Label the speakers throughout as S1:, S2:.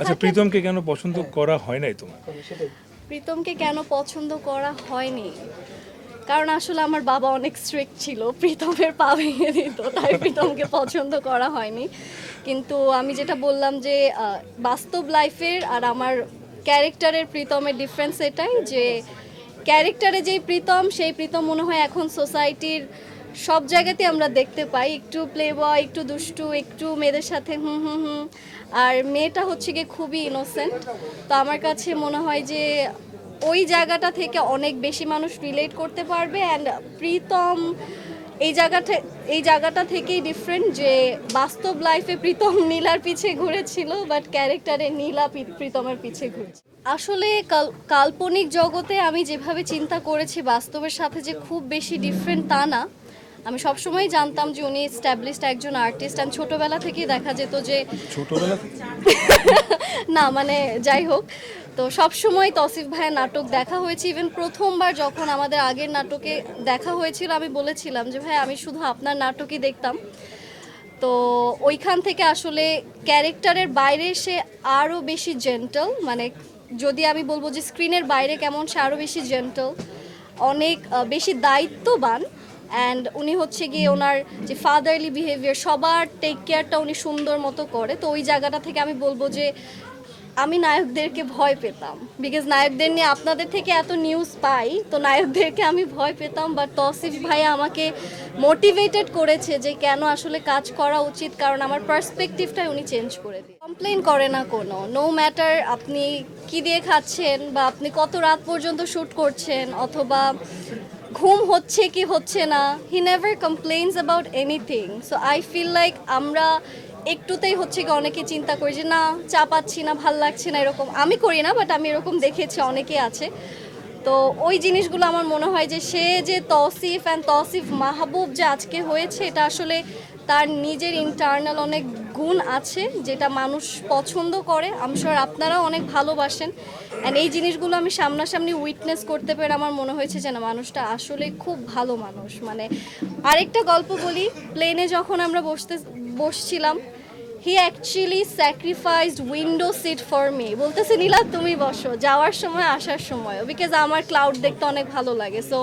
S1: আচ্ছা প্রীতমকে কেন পছন্দ করা হয় নাই তোমার?
S2: প্রীতমকে কেন পছন্দ করা হয়নি? কারণ আসলে আমার বাবা অনেক স্ট্রিক্ট ছিল প্রীতমের পা ভেঙে দিত তাই প্রীতমকে পছন্দ করা হয়নি। কিন্তু আমি যেটা বললাম যে বাস্তব লাইফের আর আমার ক্যারেক্টারের প্রীতমের ডিফারেন্স এটাই যে ক্যারেক্টারে যেই প্রীতম সেই প্রীতম মনে হয় এখন সোসাইটির সব জায়গাতে আমরা দেখতে পাই, একটু প্লে বয় একটু দুষ্টু, একটু মেয়েদের সাথে হুম হুম হুম। আর মেয়েটা হচ্ছে গিয়ে খুবই ইনোসেন্ট তো আমার কাছে মনে হয় যে ওই জায়গাটা থেকে অনেক বেশি মানুষ রিলেট করতে পারবে অ্যান্ড প্রীতম এই জায়গাটা এই জায়গাটা থেকেই ডিফারেন্ট যে বাস্তব লাইফে প্রীতম নীলার পিছে ঘুরেছিল বাট ক্যারেক্টারে নীলা প্রীতমের পিছে ঘুরছে। আসলে কাল্পনিক জগতে আমি যেভাবে চিন্তা করেছি বাস্তবের সাথে যে খুব বেশি ডিফারেন্ট তা না। আমি সবসময় জানতাম যে উনি স্ট্যাবলিশড একজন আর্টিস্ট অ্যান্ড ছোটোবেলা থেকেই দেখা যেত যে
S1: ছোটবেলা
S2: না মানে যাই হোক। তো সব সময় তসিফ ভাইয়ের নাটক দেখা হয়েছে। ইভেন প্রথমবার যখন আমাদের আগের নাটকে দেখা হয়েছিল আমি বলেছিলাম যে ভাই আমি শুধু আপনার নাটকই দেখতাম। তো ওইখান থেকে আসলে ক্যারেক্টারের বাইরে সে আরও বেশি জেন্টল মানে যদি আমি বলব যে স্ক্রিনের বাইরে কেমন সে আরও বেশি জেন্টল অনেক বেশি দায়িত্ববান। অ্যান্ড উনি হচ্ছে গিয়ে ওনার যে ফাদারলি বিহেভিয়ার সবার টেক কেয়ারটা উনি সুন্দর মতো করে। তো ওই জায়গাটা থেকে আমি বলব যে, আমি নায়কদেরকে ভয় পেতাম। বিকজ নায়কদের নিয়ে আপনাদের থেকে এত নিউজ পাই, তো নায়কদেরকে আমি ভয় পেতাম। বাট তসিফ ভাই আমাকে মোটিভেটেড করেছে যে, কেন আসলে কাজ করা উচিত? কারণ আমার পার্সপেক্টিভটাই উনি চেঞ্জ করে দিয়ে কমপ্লেন করে না কোনো। নো ম্যাটার আপনি কি দিয়ে খাচ্ছেন বা আপনি কত রাত পর্যন্ত শ্যুট করছেন, অথবা ঘুম হচ্ছে কি হচ্ছে না he never complains about anything so I feel like আমরা একটুতেই হচ্ছে কি অনেকে চিন্তা করি যে, না, চা পাচ্ছি না, ভালো লাগছে না, এরকম। আমি করি না বাট আমি এরকম দেখেছি, অনেকে আছে। তো ওই জিনিসগুলো আমার মনে হয় যে, সে যে তসিফ অ্যান্ড তসিফ মাহবুব যে আজকে হয়েছে, এটা আসলে তার নিজের ইন্টারনাল অনেক গুণ আছে যেটা মানুষ পছন্দ করে। আমি শিওর আপনারাও অনেক ভালোবাসেন। অ্যান্ড এই জিনিসগুলো আমি সামনাসামনি উইটনেস করতে পেরে আমার মনে হয়েছে যে না মানুষটা আসলে খুব ভালো মানুষ। মানে আরেকটা গল্প বলি প্লেনে যখন আমরা বসতে, বসছিলাম he actually sacrificed window seat for me বলতেছে, নীলা, তুমি বসো। যাওয়ার সময়, আসার সময়। বিকজ আমার ক্লাউড দেখতে অনেক ভালো লাগে। সো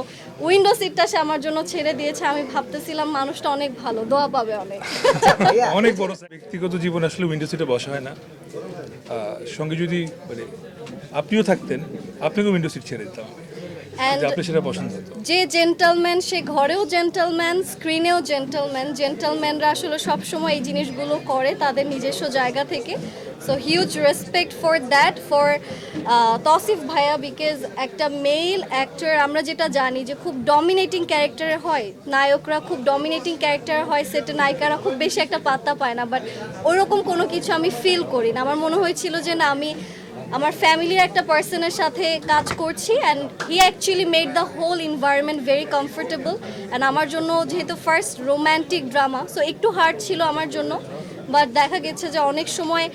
S2: উইন্ডো সিটটা সে আমার জন্য ছেড়ে দিয়েছে। আমি ভাবতেছিলাম, মানুষটা অনেক ভালো, দোয়া পাবে অনেক।
S1: অনেক বড় ব্যক্তিগত জীবন আসলে উইন্ডো সিটে বসা হয় না। সঙ্গে যদি মানে আপনিও থাকতেন আপনাকে উইন্ডো সিট ছেড়ে দিতাম। যে
S2: জেন্টলম্যান সে ঘরেও জেন্টলম্যান স্ক্রিনেও জেন্টলম্যান জেন্টলম্যানরা আসলে সবসময় এই জিনিসগুলো করে তাদের নিজস্ব জায়গা থেকে। So huge respect for that for Tasif ভাইয়া বিকজ একটা মেল অ্যাক্টর আমরা যেটা জানি যে খুব ডমিনেটিং ক্যারেক্টারের হয়। নায়করা খুব ডমিনেটিং ক্যারেক্টার হয় সেটা নায়িকারা খুব বেশি একটা পাত্তা পায় না। বাট ওরকম কোনো কিছু আমি ফিল করি না। আমার মনে হয়েছিল যে না আমি আমার ফ্যামিলির একটা পার্সনের সাথে কাজ করছি and he actually made the whole environment very comfortable and আমার জন্য যেহেতু ফার্স্ট রোম্যান্টিক ড্রামা সো একটু হার্ড ছিল আমার জন্য বাট দেখা গেছে যে অনেক সময়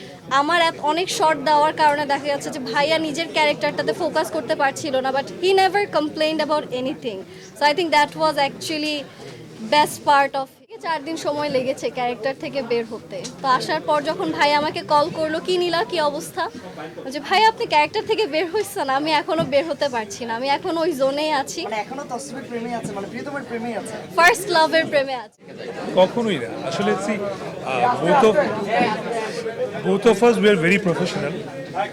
S2: আমার অনেক শর্ট দেওয়ার কারণে দেখা যাচ্ছে যে ভাইয়া নিজের ক্যারেক্টারটাতে ফোকাস করতে পারছিল না but he never complained about anything so I think that was actually best part of চার দিন সময় লেগেছে ক্যারেক্টার থেকে বের হতে। তো আসার পর যখন ভাই আমাকে কল করল কি নিলা কি অবস্থা? যে ভাই আপনি ক্যারেক্টার থেকে বের হইছেন আমি এখনও বের হতে পারছি না আমি এখন ওই জোনেই আছি।
S3: মানে এখনও তসবির প্রেমে আছে মানে প্রিয়তমের প্রেমে আছে।
S2: ফার্স্ট লাভের প্রেমে আছি।
S1: কখনোই না। আসলে see both of both of us we are very professional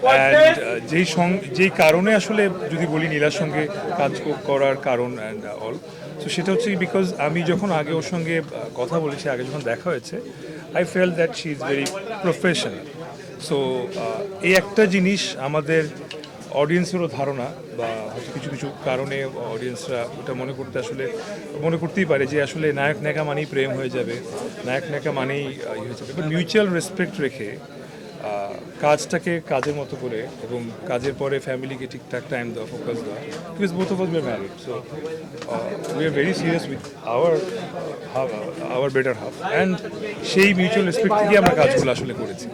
S1: and যেই সং যেই কারণে আসলে যদি বলি নীলার সঙ্গে কাজ করার কারণ অ্যান্ড অল তো সেটা হচ্ছে বিকজ আমি যখন আগে ওর সঙ্গে কথা বলেছি, আগে যখন দেখা হয়েছে I fell that she is very professional so এই একটা জিনিস আমাদের অডিয়েন্সেরও ধারণা, বা হয়তো কিছু কিছু কারণে অডিয়েন্সরা ওটা মনে করতে আসলে, মনে করতেই পারে যে আসলে নায়ক নায়িকা মানেই প্রেম হয়ে যাবে নায়ক নায়িকা মানেই ইয়ে হয়ে যাবে। মিউচুয়াল রেসপেক্ট রেখে কাজটাকে কাজের মতো করে এবং কাজের পরে ফ্যামিলিকে ঠিকঠাক টাইম দেওয়া ফোকাস দেওয়া because both of us we married so we are very serious with our our better half and সেই মিউচুয়াল রেসপেক্ট থেকে আমরা কাজগুলো আসলে করেছি।